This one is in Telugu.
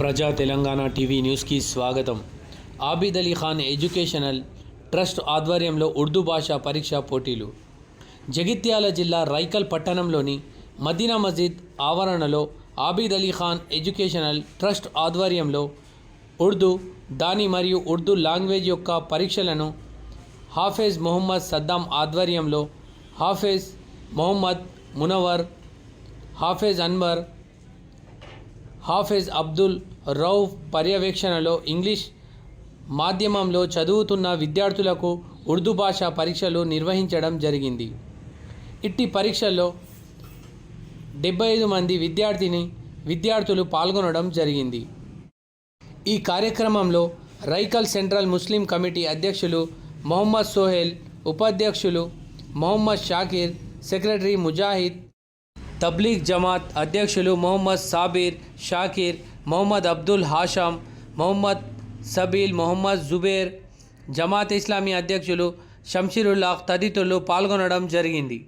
ప్రజా తెలంగాణ టీవీ న్యూస్కి స్వాగతం. ఆబిద్ అలీ ఖాన్ ఎడ్యుకేషనల్ ట్రస్ట్ ఆధ్వర్యంలో ఉర్దూ భాష పరీక్ష పోటీలు. జగిత్యాల జిల్లా రైకల్ పట్టణంలోని మదీనా మస్జిద్ ఆవరణలో ఆబిద్ అలీ ఖాన్ ఎడ్యుకేషనల్ ట్రస్ట్ ఆధ్వర్యంలో ఉర్దూ దాని మరియు ఉర్దూ లాంగ్వేజ్ యొక్క పరీక్షలను హాఫేజ్ మొహమ్మద్ సద్దాం ఆధ్వర్యంలో హాఫేజ్ మొహమ్మద్ మునవర్ హాఫేజ్ అన్వర్ హాఫిజ్ అబ్దుల్ రౌఫ్ పర్యవేక్షణలో ఇంగ్లీష్ మాధ్యమంలో చదువుతున్న విద్యార్థులకు ఉర్దూ భాష పరీక్షలు నిర్వహించడం జరిగింది. ఇట్టి పరీక్షల్లో డెబ్బై ఐదు మంది విద్యార్థిని విద్యార్థులు పాల్గొనడం జరిగింది. ఈ కార్యక్రమంలో రైకల్ సెంట్రల్ ముస్లిం కమిటీ అధ్యక్షులు మొహమ్మద్ సోహెల్ ఉపాధ్యక్షులు మొహమ్మద్ షాకిర్ సెక్రటరీ ముజాహిద్ తబ్లీగ్ జమాత్ అధ్యక్షులు మొహమ్మద్ సాబీర్ షాకీర్ మొహమ్మద్ అబ్దుల్ హాషాం మొహమ్మద్ సబీల్ మొహమ్మద్ జుబేర్ జమాత్ ఇస్లామీ అధ్యక్షులు షంషీరుల్లాహ్ తదితరులు పాల్గొనడం జరిగింది.